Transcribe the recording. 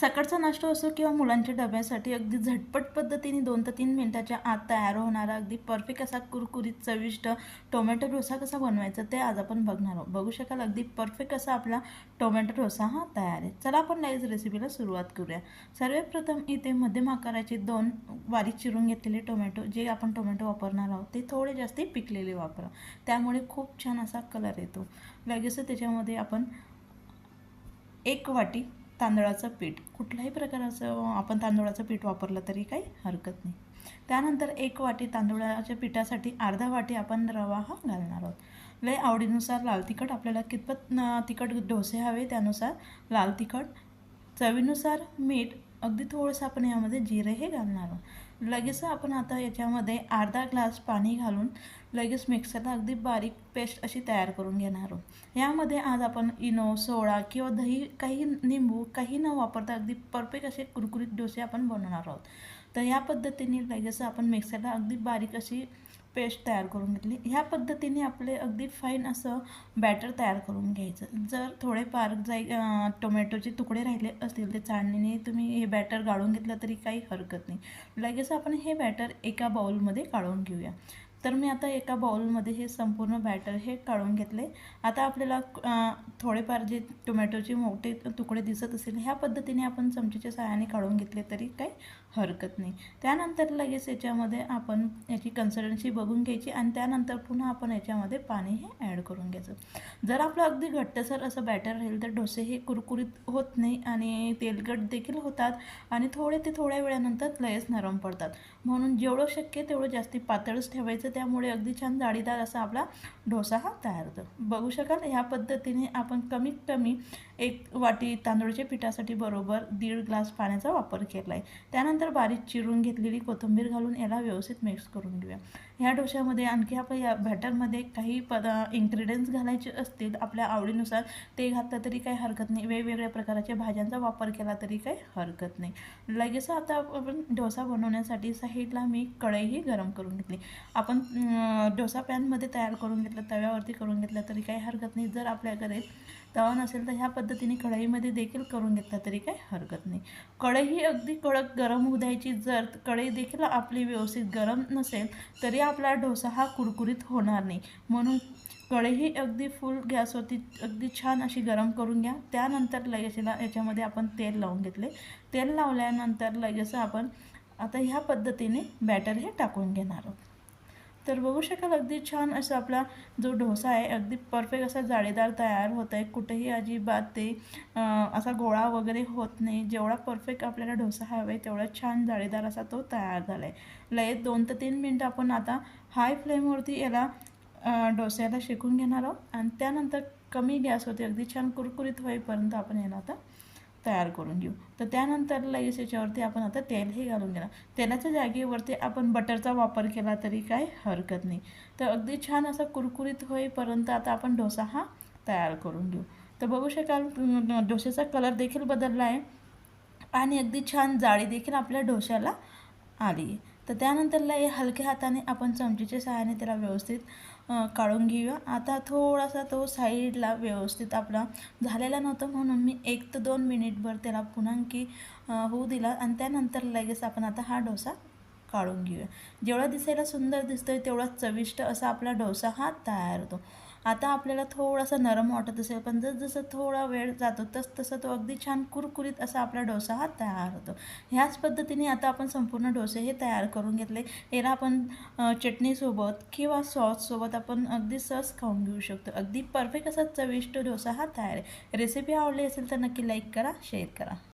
सकाळचा नाश्ता असो किंवा मुलांच्या डब्यासाठी अगदी झटपट पद्धतीने दोन ते तीन मिनटाच्या आत तयार होणारा अगदी परफेक्ट असा कुरकुरीत चविष्ट टोमॅटो डोसा कसा बनवायचा ते आज आपण बघणार आहोत. बघू शकाल अगदी परफेक्ट असा आपला टोमॅटो डोसा हा तयार आहे. चला आपण लाईज रेसिपीला सुरुवात करूया. सर्वप्रथम इथे मध्यम आकाराचे दोन बारीक चिरून घेतलेले टोमॅटो जे आपण टोमॅटो वापरणार आहोत ते थोडे जास्त पिकलेले वापरा. त्यामुळे खूप छान असा कलर येतो. लगेच त्याच्यामध्ये आपण एक वाटी तांदळाचं पीठ. कुठल्याही प्रकाराचं आपण तांदूळाचं पीठ वापरलं तरी काही हरकत नाही. त्यानंतर एक वाटी तांदूळाच्या पिठासाठी अर्धा वाटी आपण रवा हा घालणार आहोत. लय आवडीनुसार लाल तिखट आपल्याला कितपत तिखट डोसे हवे त्यानुसार लाल तिखट. चवीनुसार मीठ अगदी थोडंसं आपण यामध्ये जिरे हे घालणार आहोत. लगेच आपण आता याच्यामध्ये अर्धा ग्लास पाणी घालून लगेच मिक्सरला अगदी बारीक पेस्ट अशी तयार करून घेणार आहोत. यामध्ये आज आपण इनो सोडा किंवा दही काही निंबू काही न वापरता अगदी परफेक्ट असे कुरकुरीत डोसे आपण बनवणार आहोत. तर या पद्धतीने लगेच आपण मिक्सरला अगदी बारीक अशी पेस्ट तयार करून घेतली. ह्या पद्धतीने आपले अगदी फाईन असं बॅटर तयार करून घ्यायचं. जर थोडेफार जाई टोमॅटोचे तुकडे राहिले असतील ते चाळणीने तुम्ही हे बॅटर गाळून घेतलं तरी काही हरकत नाही. लगेच आपण हे बॅटर एका बाउलमध्ये काढून घेऊया. तर मी आता एका बाउलमध्ये हे संपूर्ण बॅटर हे काढून घेतले. आता आपल्याला थोडेफार जे टोमॅटोचे मोठे तुकडे दिसत असेल ह्या पद्धतीने आपण चमचेच्या सहाय्याने काढून घेतले तरी काही हरकत नाही. त्यानंतर लगेच याच्यामध्ये आपण याची कन्सिस्टन्सी बघून घ्यायची आणि त्यानंतर पुन्हा आपण याच्यामध्ये पाणी हे ॲड करून घ्यायचं. जर आपलं अगदी घट्टसर असं बॅटर राहील तर डोसे हे कुरकुरीत होत नाही आणि तेलकट देखील होतात आणि थोडे ते थोड्या वेळानंतर लगेच नरम पडतात. म्हणून जेवढं शक्य तेवढं जास्ती पातळच ठेवायचं. त्यामुळे अगदी छान जाळीदार असा आपला डोसा हा तयार होतो. बघू शकाल ह्या पद्धतीने आपण कमीत कमी एक वाटी तांदूळच्या पिठासाठी बरोबर दीड ग्लास पाण्याचा वापर केला आहे त्यानंतर बारीक चिरून घेतलेली कोथिंबीर घालून याला व्यवस्थित मिक्स करून घेऊया. ह्या डोश्यामध्ये आणखी आपल्या या बॅटरमध्ये काही पद इन्ग्रेडियंट्स घालायचे असतील आपल्या आवडीनुसार ते घातलं तरी काही हरकत नाही. वेगवेगळ्या प्रकारच्या भाज्यांचा वापर केला तरी काही हरकत नाही. लगेच आता आपण डोसा बनवण्यासाठी साईडला मी कढईही गरम करून घेतली. आपण डोसा पॅनमध्ये तयार करून घेतलं तव्यावरती करून घेतलं तरी काही हरकत नाही. जर आपल्याकडे तवा नसेल तर ह्या पद्धतीने कढईमध्ये देखील करून घेतलं तरी काही हरकत नाही. कढई अगदी कडक गरम होऊ द्यायची. जर कढई देखील आपली व्यवस्थित गरम नसेल तरी आपला डोसा हा कुरकुरीत होणार नाही. म्हणून कढईही अगदी फुल गॅसवरती अगदी छान अशी गरम करून घ्या. त्यानंतर लगेच याच्यामध्ये आपण तेल लावून घेतले. तेल लावल्यानंतर लगेच आपण आता ह्या पद्धतीने बॅटर हे टाकून घेणार आहोत. तर बघू शकाल अगदी छान असा आपला जो डोसा आहे अगदी परफेक्ट असा जाळीदार तयार होत आहे. कुठेही अजिबात ते असा गोळा वगैरे होत नाही. जेवढा परफेक्ट आपल्याला डोसा हवा आहे तेवढा छान जाळीदार असा तो तयार झाला आहे लय दोन ते तीन मिनटं आपण आता हाय फ्लेमवरती याला डोस्याला शेकून घेणार आहोत. आणि त्यानंतर कमी गॅसवरती अगदी छान कुरकुरीत होईपर्यंत आपण येणार आता तयार करून घेऊ. तर त्यानंतर लगेच याच्यावरती आपण आता तेलही घालून घेणार. तेलाच्या जागेवरती आपण बटरचा वापर केला तरी काही हरकत नाही. तर अगदी छान असा कुरकुरीत होईपर्यंत आता आपण डोसा हा तयार करून घेऊ. तर बघू शकाल अं, डोश्याचा कलर देखील बदलला आहे. आणि अगदी छान जाळी देखील आपल्या डोश्याला आली आहे. तर त्यानंतरला हे हलक्या हाताने आपण चमचीच्या सहाय्याने त्याला व्यवस्थित काढून घेऊया. आता थोडासा तो साईडला व्यवस्थित आपला झालेला नव्हता म्हणून मी एक ते दोन मिनिटभर त्याला पुन्हा की होऊ दिला. आणि त्यानंतर लगेच आपण आता हा डोसा काढून घेऊया. जेवढा दिसायला सुंदर दिसतोय तेवढा चविष्ट असा आपला डोसा हा तयार होतो. आता आपल्याला थोडासा नरम वाटत असेल पण जसजसं थोडा वेळ जातो तस तसं तो अगदी छान कुरकुरीत असा आपला डोसा हा तयार होतो. ह्याच पद्धतीने आता आपण संपूर्ण डोसे हे तयार करून घेतले. याला आपण चटणीसोबत किंवा सॉससोबत आपण अगदी सहज खाऊन घेऊ शकतो. अगदी परफेक्ट असा चविष्ट डोसा हा तयार आहे. रेसिपी आवडली असेल तर नक्की लाईक करा शेअर करा.